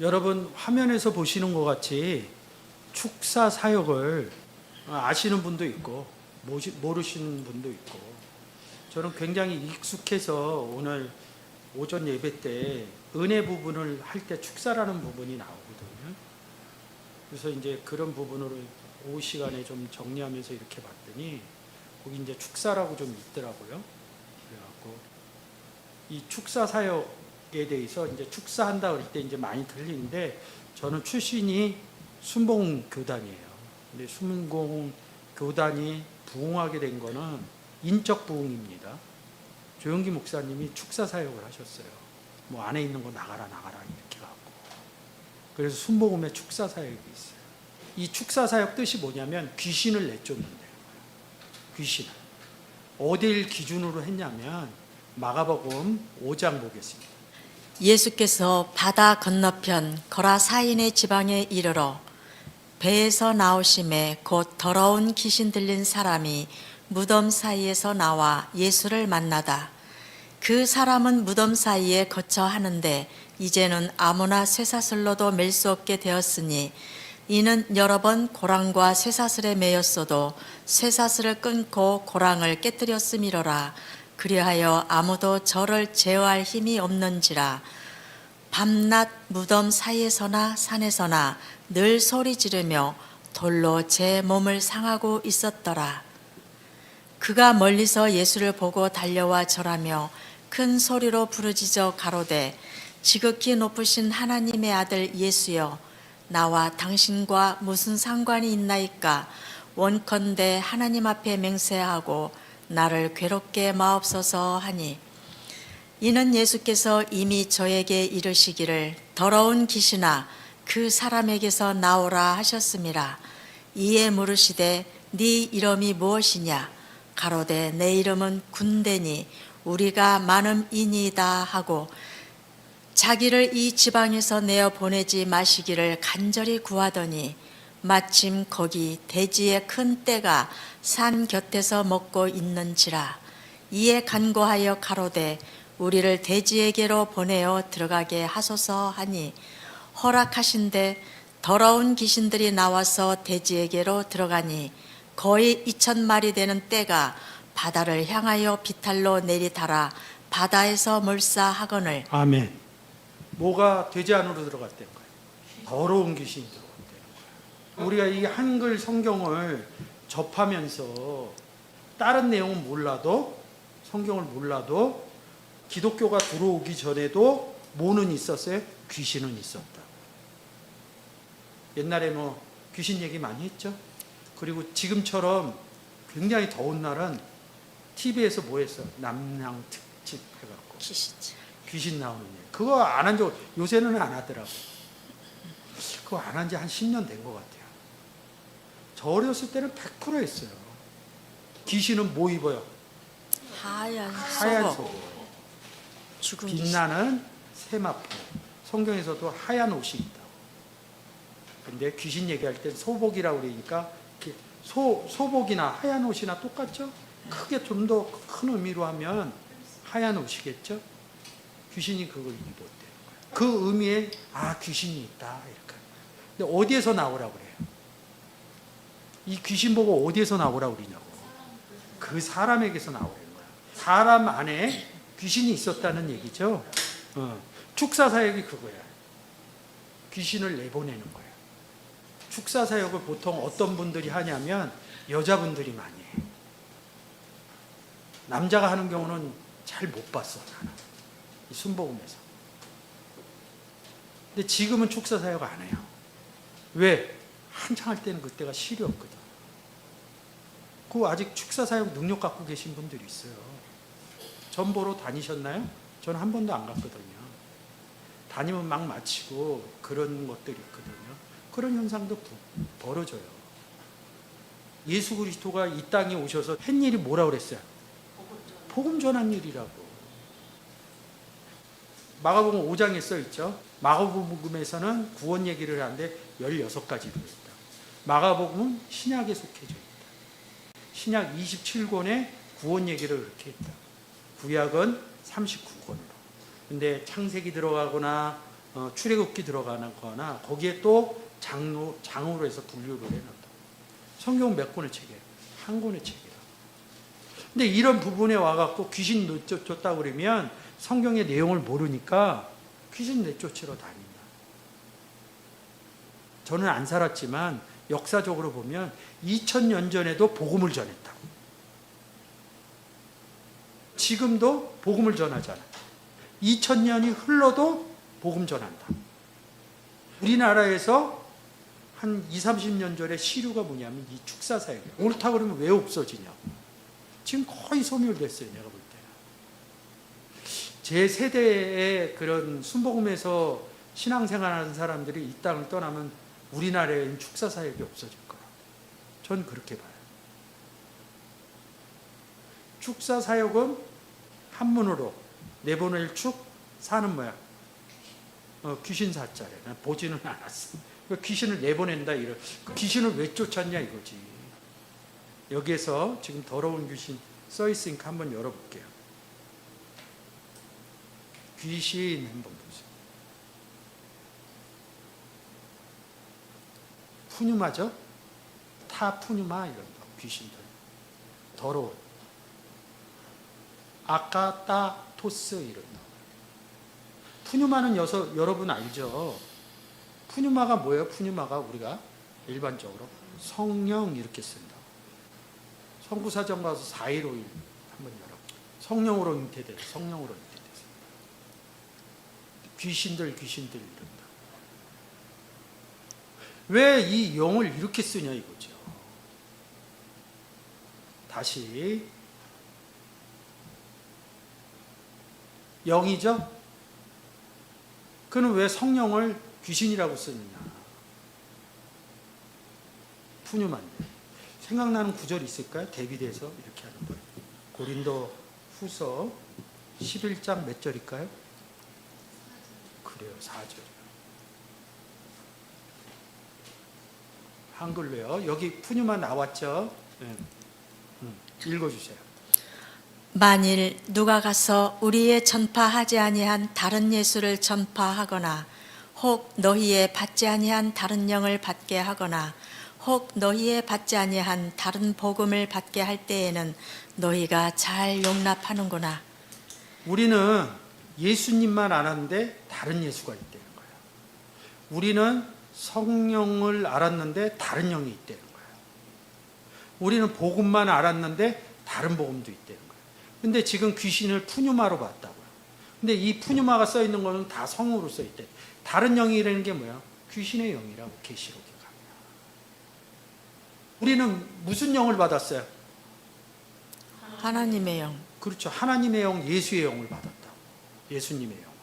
여러분 화면에서 보시는 것 같이 축사 사역을 아시는 분도 있고 모르시는 분도 있고 저는 굉장히 익숙해서 오늘 오전 예배 때 은혜 부분을 할 때 축사라는 부분이 나오거든요. 그래서 이제 그런 부분으로 오후 시간에 좀 정리하면서 이렇게 봤더니 거기 이제 축사라고 좀 있더라고요. 그래갖고 이 축사 사역에 대해서 이제 축사한다 그럴 때 이제 많이 들리는데 저는 출신이 순봉 교단이에요. 근데 순봉 교단이 부흥하게 된 거는 인적 부흥입니다. 조영기 목사님이 축사 사역을 하셨어요. 뭐 안에 있는 거 나가라 나가라 이렇게 갖고. 그래서 순복음의 축사 사역이 있어요. 이 축사 사역 뜻이 뭐냐면 귀신을 내쫓는 데요. 귀신을. 어딜 기준으로 했냐면 마가복음 5장 보겠습니다. 예수께서 바다 건너편 거라사인의 지방에 이르러 배에서 나오심에 곧 더러운 귀신 들린 사람이 무덤 사이에서 나와 예수를 만나다. 그 사람은 무덤 사이에 거처 하는데 이제는 아무나 쇠사슬로도 맬 수 없게 되었으니 이는 여러 번 고랑과 쇠사슬에 매였어도 쇠사슬을 끊고 고랑을 깨뜨렸음이로라. 그리하여 아무도 저를 제어할 힘이 없는지라. 밤낮 무덤 사이에서나 산에서나 늘 소리 지르며 돌로 제 몸을 상하고 있었더라. 그가 멀리서 예수를 보고 달려와 절하며 큰 소리로 부르짖어 가로되 지극히 높으신 하나님의 아들 예수여 나와 당신과 무슨 상관이 있나이까 원컨대 하나님 앞에 맹세하고 나를 괴롭게 마옵소서 하니 이는 예수께서 이미 저에게 이르시기를 더러운 귀신아 그 사람에게서 나오라 하셨습니다. 이에 물으시되 네 이름이 무엇이냐 가로되 내 이름은 군대니 우리가 많음 이니이다 하고 자기를 이 지방에서 내어 보내지 마시기를 간절히 구하더니 마침 거기 대지의 큰 떼가 산 곁에서 먹고 있는지라 이에 간구하여 가로되 우리를 대지에게로 보내어 들어가게 하소서 하니 허락하신데 더러운 귀신들이 나와서 대지에게로 들어가니 거의 이천 마리 되는 떼가 바다를 향하여 비탈로 내리달아 바다에서 몰사하거늘 아멘. 뭐가 돼지 안으로 들어갔다는 거예요. 더러운 귀신이 들어갔다는 거예요. 우리가 이 한글 성경을 접하면서 다른 내용은 몰라도 성경을 몰라도 기독교가 들어오기 전에도 뭐는 있었어요? 귀신은 있었다. 옛날에 뭐 귀신 얘기 많이 했죠. 그리고 지금처럼 굉장히 더운 날은 TV에서 뭐 했어? 남양 특집 해갖고 귀신지 귀신 나오는 일. 그거 안 한 적, 요새는 안 하더라고. 그거 안 한 지 한 10년 된 것 같아요. 저 어렸을 때는 100% 했어요. 귀신은 뭐 입어요? 하얀 하얀 속옷 빛나는 세마포. 성경에서도 하얀 옷이 있다고. 근데 귀신 얘기할 때 소복이라고 그러니까 소, 소복이나 하얀 옷이나 똑같죠? 크게 좀 더 큰 의미로 하면 하얀 옷이겠죠? 귀신이 그걸 입었대요. 그 의미에 아 귀신이 있다 이렇게. 근데 어디에서 나오라고 그래요? 이 귀신 보고 어디에서 나오라고 그러냐고. 그 사람에게서 나오라는 거야. 사람 안에 귀신이 있었다는 얘기죠. 어. 축사 사역이 그거야. 귀신을 내보내는 거야. 축사 사역을 보통 어떤 분들이 하냐면 여자분들이 많이 해. 남자가 하는 경우는 잘 못 봤어 나는 이 순복음에서. 근데 지금은 축사 사역 안 해요. 왜? 한창 할 때는 그때가 시리었거든. 그 아직 축사 사역 능력 갖고 계신 분들이 있어요. 전보로 다니셨나요? 저는 한 번도 안 갔거든요. 다니면 막 마치고 그런 것들이 있거든요. 그런 현상도 부- 벌어져요. 예수 그리스도가 이 땅에 오셔서 한 일이 뭐라 그랬어요? 복음 전한 일이라고. 마가복음 5장에 써 있죠. 마가복음에서는 구원 얘기를 하는데 16가지로 있다. 마가복음은 신약에 속해져 있다. 신약 27권에 구원 얘기를 그렇게 했다. 구약은 39권으로. 근데 창세기 들어가거나 어, 출애굽기 들어가는 거나 거기에 또 장로 장으로 해서 분류를 해놓는다. 성경 몇 권의 책이에요? 한 권의 책이에요. 근데 이런 부분에 와갖고 귀신 내쫓았다 그러면 성경의 내용을 모르니까 귀신 내쫓으러 다닌다. 저는 안 살았지만 역사적으로 보면 2000년 전에도 복음을 전했다고. 지금도 복음을 전하잖아. 2000년이 흘러도 복음 전한다. 우리나라에서 한 2, 30년 전에 시류가 뭐냐면 이 축사 사역. 옳다 그러면 왜 없어지냐? 지금 거의 소멸됐어요, 내가 볼 때는. 제 세대의 그런 순복음에서 신앙생활하는 사람들이 이 땅을 떠나면 우리나라에는 축사 사역이 없어질 거라. 전 그렇게 봐요. 축사 사역은 한문으로 내보낼 축 사는 모양. 어, 귀신 사자래. 난 보지는 않았어. 그 귀신을 내보낸다 이런. 그 귀신을 왜 쫓았냐 이거지. 여기에서 지금 더러운 귀신 써 있으니까 한번 열어볼게요. 귀신 한번 보세요. 푸뉴마죠? 타 푸뉴마 이런 거 귀신들. 더러운. 아까따토스 이런 거. 푸뉴마는 여서, 여러분 알죠? 푸뉴마가 뭐예요? 푸뉴마가 우리가 일반적으로 성령 이렇게 쓴다. 성구사전 가서 415일 한번 열어. 성령으로 잉태돼. 성령으로 잉태돼서. 귀신들 귀신들 이런다. 왜 이 영을 이렇게 쓰냐 이거죠. 다시 영이죠? 그는 왜 성령을 귀신이라고 쓰느냐? 푸뉴만데. 생각나는 구절이 있을까요? 대비돼서 이렇게 하는 거예요. 고린도 후서 11장 몇 절일까요? 그래요, 4절이요. 한글로요. 여기 푸뉴만 나왔죠? 네. 음, 읽어주세요. 만일 누가 가서 우리의 전파하지 아니한 다른 예수를 전파하거나 혹 너희의 받지 아니한 다른 영을 받게 하거나 혹 너희의 받지 아니한 다른 복음을 받게 할 때에는 너희가 잘 용납하는구나. 우리는 예수님만 알았는데 다른 예수가 있다는 거예요. 우리는 성령을 알았는데 다른 영이 있다는 거예요. 우리는 복음만 알았는데 다른 복음도 있다는 거예요. 근데 지금 귀신을 푸뉴마로 봤다고요. 근데 이 푸뉴마가 써 있는 거는 다 성으로 써 있대. 다른 영이라는 게 뭐야? 귀신의 영이라고 계시록에 가면. 우리는 무슨 영을 받았어요? 하나님의 영. 그렇죠. 하나님의 영, 예수의 영을 받았다. 예수님의 영을.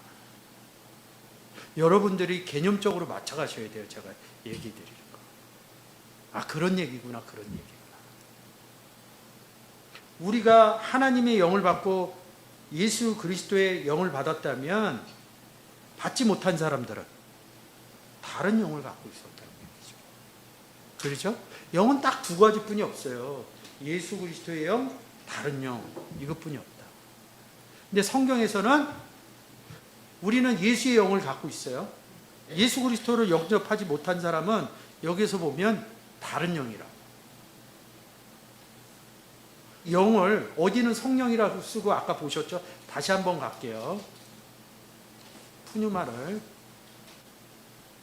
여러분들이 개념적으로 맞춰가셔야 돼요. 제가 얘기 드리는 거. 아, 그런 얘기구나, 그런 얘기구나. 우리가 하나님의 영을 받고 예수 그리스도의 영을 받았다면 받지 못한 사람들은 다른 영을 갖고 있었다는 얘기죠. 그렇죠? 영은 딱 두 가지뿐이 없어요. 예수 그리스도의 영, 다른 영 이것뿐이 없다. 근데 성경에서는 우리는 예수의 영을 갖고 있어요. 예수 그리스도를 영접하지 못한 사람은 여기서 보면 다른 영이라. 영을 어디는 성령이라고 쓰고 아까 보셨죠? 다시 한번 갈게요. 푸뉴마를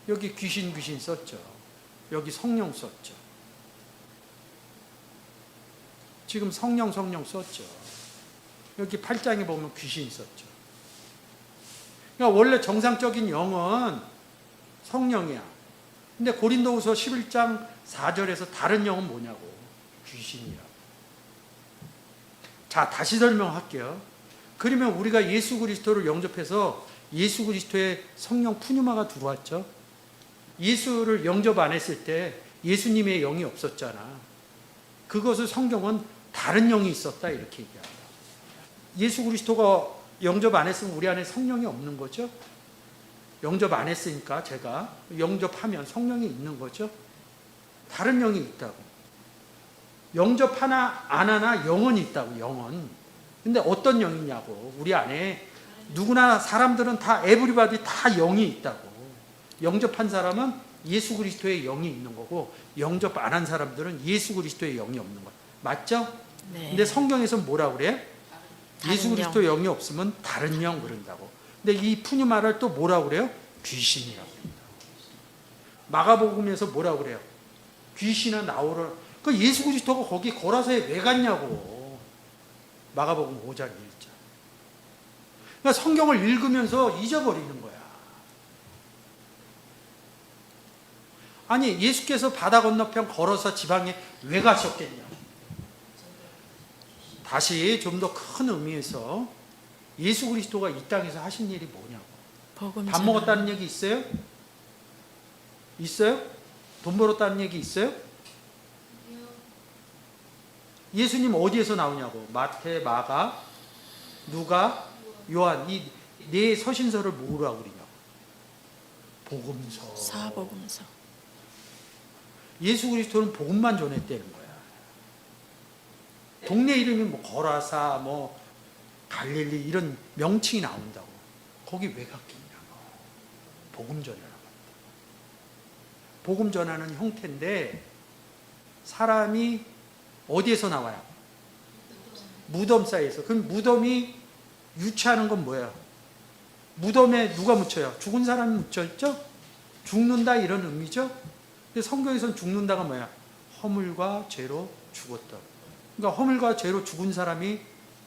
여기 귀신 귀신 썼죠. 여기 성령 썼죠. 지금 성령 성령 썼죠. 여기 8장에 보면 귀신 썼죠. 그러니까 원래 정상적인 영은 성령이야. 근데 고린도후서 11장 4절에서 다른 영은 뭐냐고? 귀신이야. 자, 다시 설명할게요. 그러면 우리가 예수 그리스도를 영접해서 예수 그리스도의 성령 푸뉴마가 들어왔죠. 예수를 영접 안 했을 때 예수님의 영이 없었잖아. 그것을 성경은 다른 영이 있었다 이렇게 얘기합니다. 예수 그리스도가 영접 안 했으면 우리 안에 성령이 없는 거죠. 영접 안 했으니까 제가 영접하면 성령이 있는 거죠. 다른 영이 있다고. 영접 하나 안 하나 영은 있다고 영은. 근데 어떤 영이냐고 우리 안에 누구나 사람들은 다 에브리바디 다 영이 있다고. 영접한 사람은 예수 그리스도의 영이 있는 거고 영접 안 한 사람들은 예수 그리스도의 영이 없는 거야. 맞죠? 네. 근데 성경에서 뭐라 그래? 예수 그리스도 영이 없으면 다른 영 그런다고. 근데 이 푸뉴마를 또 뭐라 그래요? 귀신이라고. 합니다. 마가복음에서 뭐라 그래요? 귀신아 나오라. 그 예수 그리스도가 거기 거라서에 왜 갔냐고. 마가복음 5장 1절. 그러니까 성경을 읽으면서 잊어버리는 거야. 아니 예수께서 바다 건너편 걸어서 지방에 왜 가셨겠냐? 다시 좀 더 큰 의미에서 예수 그리스도가 이 땅에서 하신 일이 뭐냐고. 복음 밥 먹었다는 얘기 있어요? 있어요? 돈 벌었다는 얘기 있어요? 예수님 어디에서 나오냐고. 마태, 마가, 누가, 요한 이 네 서신서를 뭐라고 그러냐고. 복음서. 사복음서. 예수 그리스도는 복음만 거야. 동네 이름이 뭐 거라사, 뭐 갈릴리 이런 명칭이 나온다고. 거기 왜 갔겠냐고. 복음 전하라고. 복음 전하는 형태인데 사람이 어디에서 나와요? 무덤 사이에서. 그럼 무덤이 유치하는 건 뭐예요? 무덤에 누가 묻혀요? 죽은 사람이 묻혀 있죠? 죽는다 이런 의미죠? 근데 성경에서는 죽는다가 뭐야? 허물과 죄로 죽었다. 그러니까 허물과 죄로 죽은 사람이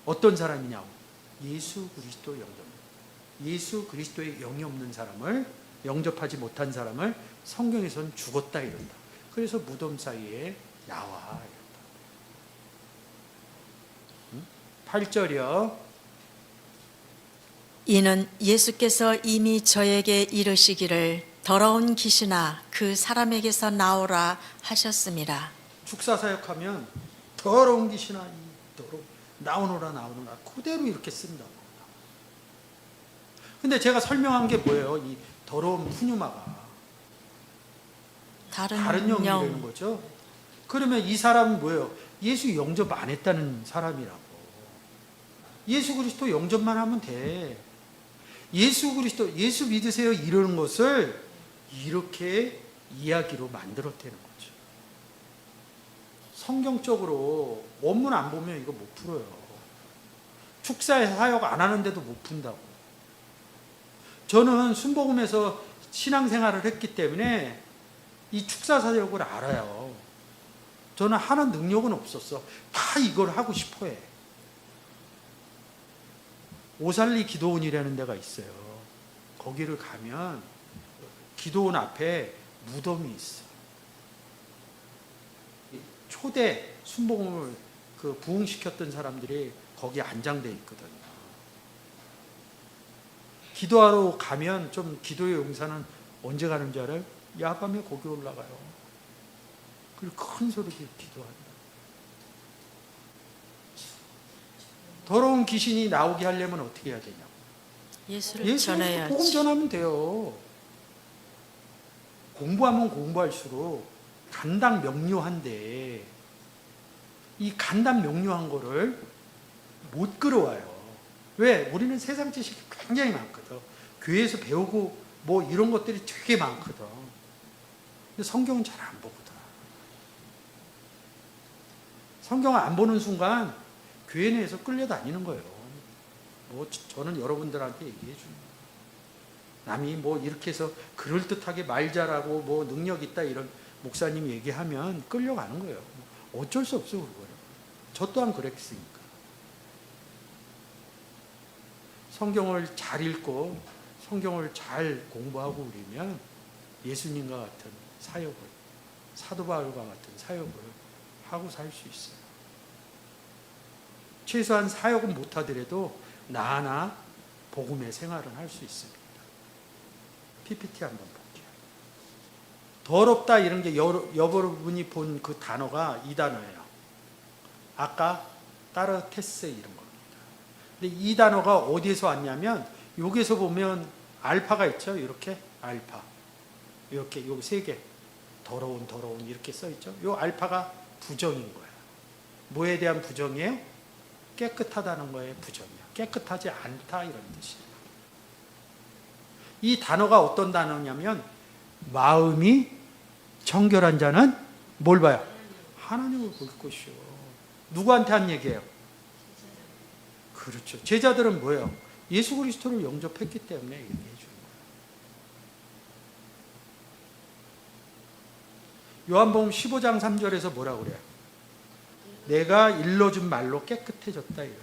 어떤 사람이냐고. 예수 그리스도 영접. 예수 그리스도의 영이 없는 사람을 영접하지 못한 사람을 성경에서는 죽었다 이런다. 그래서 무덤 사이에 나와 이런다. 8절이요. 이는 예수께서 이미 저에게 이르시기를 더러운 귀신아 그 사람에게서 나오라 하셨습니다. 축사 사역하면 더러운 귀신아 이 더러 나오너라 나오너라 그대로 이렇게 쓴다고. 근데 제가 설명한 게 뭐예요? 이 더러운 푸뉴마가 다른, 다른 영 영이라는 거죠. 그러면 이 사람은 뭐예요? 예수 영접 안 했다는 사람이라고. 예수 그리스도 영접만 하면 돼. 예수 그리스도 예수 믿으세요 이러는 것을 이렇게 이야기로 만들었다는 거죠. 성경적으로 원문 안 보면 이거 못 풀어요. 축사에 사역 안 하는데도 못 푼다고. 저는 순복음에서 신앙생활을 했기 때문에 이 축사 사역을 알아요. 저는 하는 능력은 없었어. 다 이걸 하고 싶어 해. 오살리 기도원이라는 데가 있어요. 거기를 가면 기도원 앞에 무덤이 있어. 초대 순복음을 그 부흥시켰던 사람들이 거기 안장돼 있거든요. 기도하러 가면 좀 기도의 용사는 언제 가는 줄 알아요? 야밤에 거기 올라가요. 그리고 큰 소리로 기도한다. 더러운 귀신이 나오게 하려면 어떻게 해야 되냐고. 예수를 예수 전해야지. 복음 전하면 돼요. 공부하면 공부할수록 간단 명료한데 이 간단 명료한 거를 못 끌어와요. 왜? 우리는 세상 지식이 굉장히 많거든. 교회에서 배우고 뭐 이런 것들이 되게 많거든. 근데 성경은 잘 안 보거든. 성경을 안 보는 순간 교회 내에서 끌려다니는 거예요. 뭐 저- 저는 여러분들한테 얘기해 줍니다. 남이 뭐 이렇게 해서 그럴듯하게 말 잘하고 뭐 능력 있다 이런 목사님 얘기하면 끌려가는 거예요. 뭐 어쩔 수 없어 그거는. 저 또한 그랬으니까. 성경을 잘 읽고 성경을 잘 공부하고 그러면 예수님과 같은 사역을 사도 바울과 같은 사역을 하고 살 수 있어요. 최소한 사역은 못하더라도 나 하나 복음의 생활은 할 수 있습니다. PPT 한번 볼게요. 더럽다 이런 게 여, 여러분이 본 그 단어가 이 단어예요. 아까 따르테스 이런 겁니다. 근데 이 단어가 어디에서 왔냐면 여기서 보면 알파가 있죠. 이렇게 알파. 이렇게 요 세 개. 더러운 더러운 이렇게 써 있죠. 요 알파가 부정인 거예요. 뭐에 대한 부정이에요? 깨끗하다는 거에 부정이야. 깨끗하지 않다 이런 뜻이에요. 이 단어가 어떤 단어냐면 마음이 정결한 자는 뭘 봐요? 하나님을 볼 것이요. 누구한테 한 얘기예요? 그렇죠. 제자들은 뭐예요? 예수 그리스도를 영접했기 때문에 얘기해 주는 거예요. 요한복음 15장 3절에서 뭐라 그래요? 내가 일러준 말로 깨끗해졌다 이런다.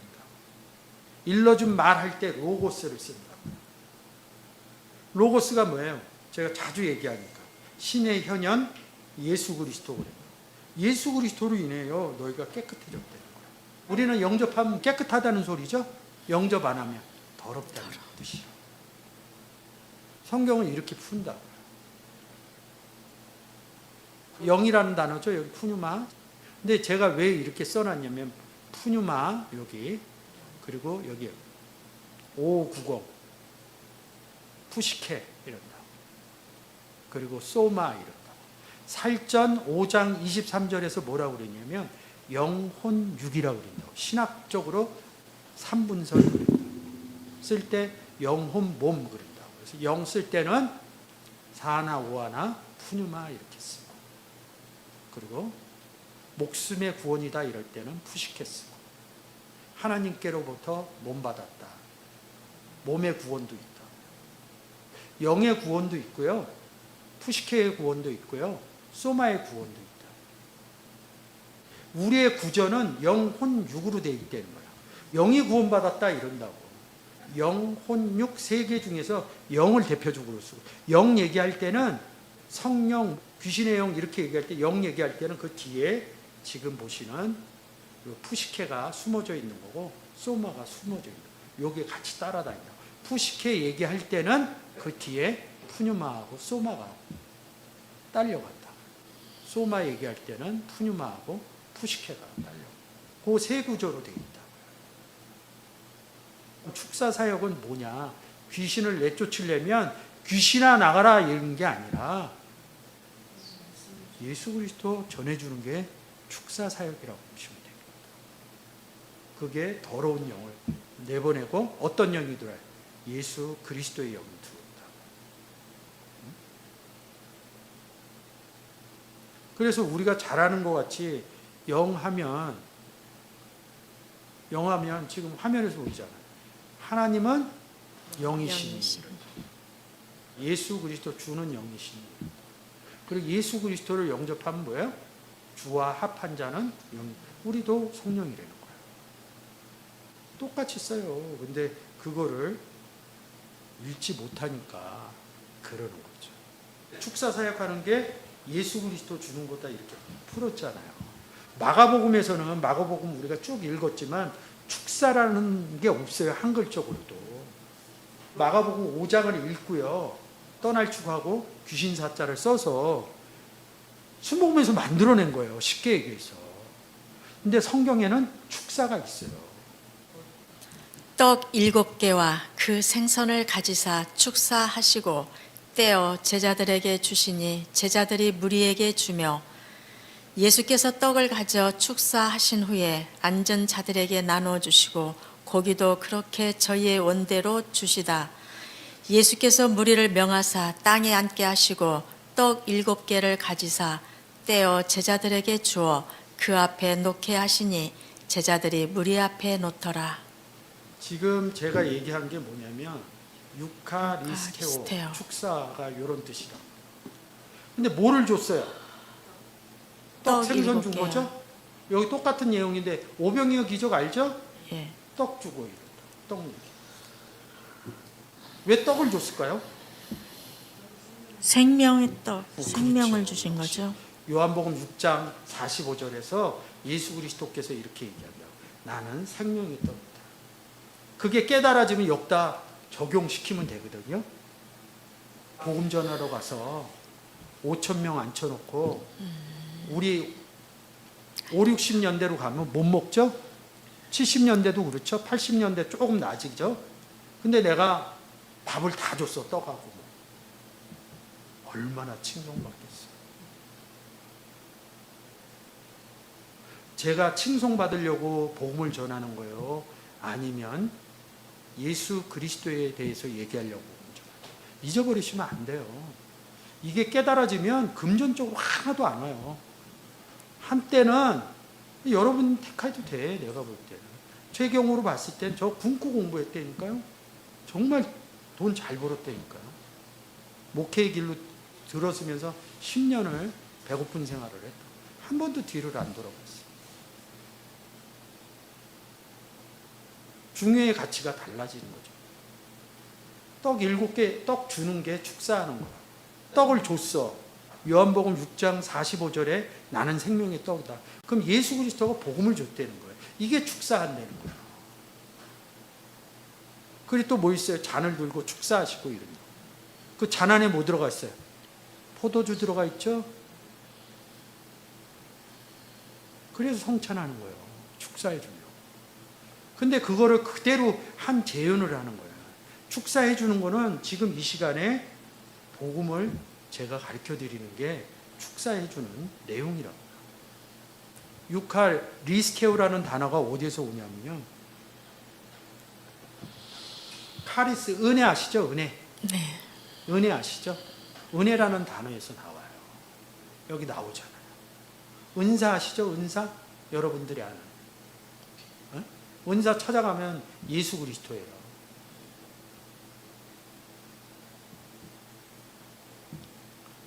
일러준 말 할 때 로고스를 쓴다. 로고스가 뭐예요? 제가 자주 얘기하니까 신의 현현 예수 그리스도. 예수 그리스도로 인해요 너희가 깨끗해졌다는 거예요. 우리는 영접하면 깨끗하다는 소리죠. 영접 안 하면 더럽다는 뜻이요. 성경은 이렇게 푼다. 영이라는 단어죠. 여기 푸뉴마. 근데 제가 왜 이렇게 써놨냐면 푸뉴마 여기 그리고 여기 590 푸시케. 그리고 소마 이런다. 살전 5장 23절에서 뭐라고 그랬냐면 영혼육이라고 그런다고. 신학적으로 3분설 쓸때 영혼 몸 그런다고. 그래서 영 쓸 때는 사나 오하나 푸뉴마 이렇게 쓰고 그리고 목숨의 구원이다 이럴 때는 푸시케 쓰고 하나님께로부터 몸 받았다. 몸의 구원도 있다. 영의 구원도 있고요. 푸시케의 구원도 있고요. 소마의 구원도 있다. 우리의 구전은 영혼 육으로 되어 있다는 거야. 영이 구원받았다 이런다고. 영혼 육 세 개 중에서 영을 대표적으로 쓰고 영 얘기할 때는 성령, 귀신의 영 이렇게 얘기할 때 영 얘기할 때는 그 뒤에 지금 보시는 그 푸시케가 숨어져 있는 거고 소마가 숨어져 있는 거. 요게 같이 따라다닌다. 푸시케 얘기할 때는 그 뒤에 푸뉴마하고 소마가 딸려간다. 소마 얘기할 때는 푸뉴마하고 푸시케가 딸려. 그 세 구조로 되어 있다. 축사 사역은 뭐냐? 귀신을 내쫓으려면 귀신아 나가라 이런 게 아니라 예수 그리스도 전해주는 게 축사 사역이라고 보시면 됩니다. 그게 더러운 영을 내보내고 어떤 영이 들어요? 예수 그리스도의 영이 들어온다. 그래서 우리가 잘하는 것 같이 영하면 영하면 지금 화면에서 보이잖아요. 하나님은 영이시니 영이시니. 예수 그리스도 주는 영이시니 그리고 예수 그리스도를 영접하면 뭐예요? 주와 합한 자는 영. 우리도 성령이라는 거예요. 똑같이 써요. 근데 그거를 읽지 못하니까 그러는 거죠. 축사 사역하는 게 예수 그리스도 주는 거다 이렇게 풀었잖아요. 마가복음에서는 마가복음 우리가 쭉 읽었지만 축사라는 게 없어요. 한글적으로도. 마가복음 5장을 읽고요. 떠날 축하고 귀신 사자를 써서 순복음에서 만들어낸 거예요. 쉽게 얘기해서. 근데 성경에는 축사가 있어요. 떡 일곱 개와 그 생선을 가지사 축사하시고 떼어 제자들에게 주시니 제자들이 무리에게 주며 예수께서 떡을 가져 축사하신 후에 앉은 자들에게 나누어 주시고 고기도 그렇게 저희의 원대로 주시다. 예수께서 무리를 명하사 땅에 앉게 하시고 떡 일곱 개를 가지사 떼어 제자들에게 주어 그 앞에 놓게 하시니 제자들이 무리 앞에 놓더라. 지금 제가 얘기한 게 뭐냐면 유카리스테오 유카리스테오. 축사가 이런 뜻이다. 근데 뭐를 줬어요? 떡떡 생선 준. 거죠? 여기 똑같은 내용인데 오병이어 기적 알죠? 예. 떡 주고 이랬다. 떡 얘기. 왜 떡을 줬을까요? 생명의 떡, 그렇죠. 생명을 주신 거죠. 요한복음 6장 45절에서 예수 그리스도께서 이렇게 얘기한다. 나는 생명의 떡이다. 그게 깨달아지면 여기다 적용시키면 되거든요. 복음 전하러 가서 5천 명 앉혀놓고 우리 5, 60년대로 가면 못 먹죠? 70년대도 그렇죠? 80년대 조금 낮이죠? 근데 내가 밥을 다 줬어, 떡하고. 얼마나 칭송받겠어. 제가 칭송받으려고 복음을 전하는 거예요. 아니면 예수 그리스도에 대해서 얘기하려고. 잊어버리시면 안 돼요. 이게 깨달아지면 금전적으로 하나도 안 와요. 한때는 여러분 택해도 돼, 내가 볼 때는. 제 경우로 봤을 땐 저 군고 공부했다니까요. 정말 돈 잘 벌었다니까요. 목회의 길로 들어서면서 10년을 배고픈 생활을 했다. 한 번도 뒤를 안 돌아봤어요. 중요의 가치가 달라지는 거죠. 떡 일곱 개, 떡 주는 게 축사하는 거야. 떡을 줬어. 요한복음 6장 45절에 나는 생명의 떡이다. 그럼 예수 그리스도가 복음을 줬다는 거예요. 이게 축사한다는 거예요. 그리고 또 뭐 있어요? 잔을 들고 축사하시고 이런 거. 그 잔 안에 뭐 들어가 있어요? 포도주 들어가 있죠? 그래서 성찬하는 거예요. 축사해 주려고. 근데 그거를 그대로 한 재현을 하는 거예요. 축사해 주는 거는 지금 이 시간에 복음을 제가 가르쳐 드리는 게 축사해 주는 내용이라고. 유칼 리스케오라는 단어가 어디에서 오냐면요. 카리스 은혜 아시죠? 은혜. 네. 은혜 아시죠? 은혜라는 단어에서 나와요. 여기 나오잖아요. 은사 아시죠? 은사? 여러분들이 아는. 어? 은사 찾아가면 예수 그리스도예요.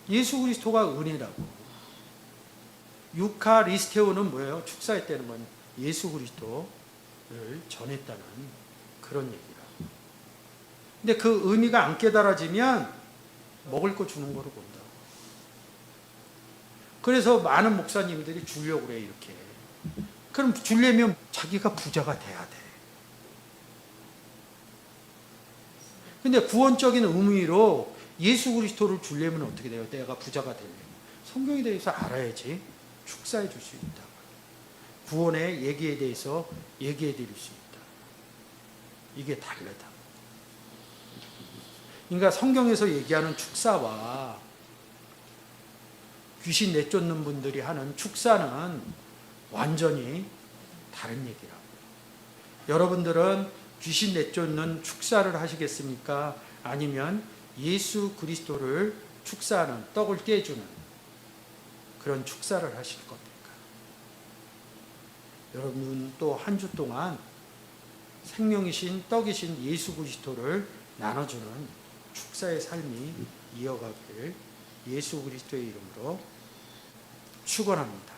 예수 그리스도가 은혜라고. 유카리스테오는 뭐예요? 축사했다는 건 예수 그리스도를 전했다는 그런 얘기라. 근데 그 의미가 안 깨달아지면 먹을 거 주는 거로 본다. 그래서 많은 목사님들이 주려고 그래 이렇게. 그럼 주려면 자기가 부자가 돼야 돼. 근데 구원적인 의미로 예수 그리스도를 주려면 어떻게 돼요? 내가 부자가 되려면 성경에 대해서 알아야지 축사해 줄 수 있다. 구원의 얘기에 대해서 얘기해 드릴 수 있다. 이게 다르다. 그러니까 성경에서 얘기하는 축사와 귀신 내쫓는 분들이 하는 축사는 완전히 다른 얘기라고. 여러분들은 귀신 내쫓는 축사를 하시겠습니까? 아니면 예수 그리스도를 축사하는 떡을 떼주는 그런 축사를 하실 겁니까? 여러분 또 한 주 동안 생명이신 떡이신 예수 그리스도를 나눠주는 축사의 삶이 이어가길 예수 그리스도의 이름으로 축원합니다.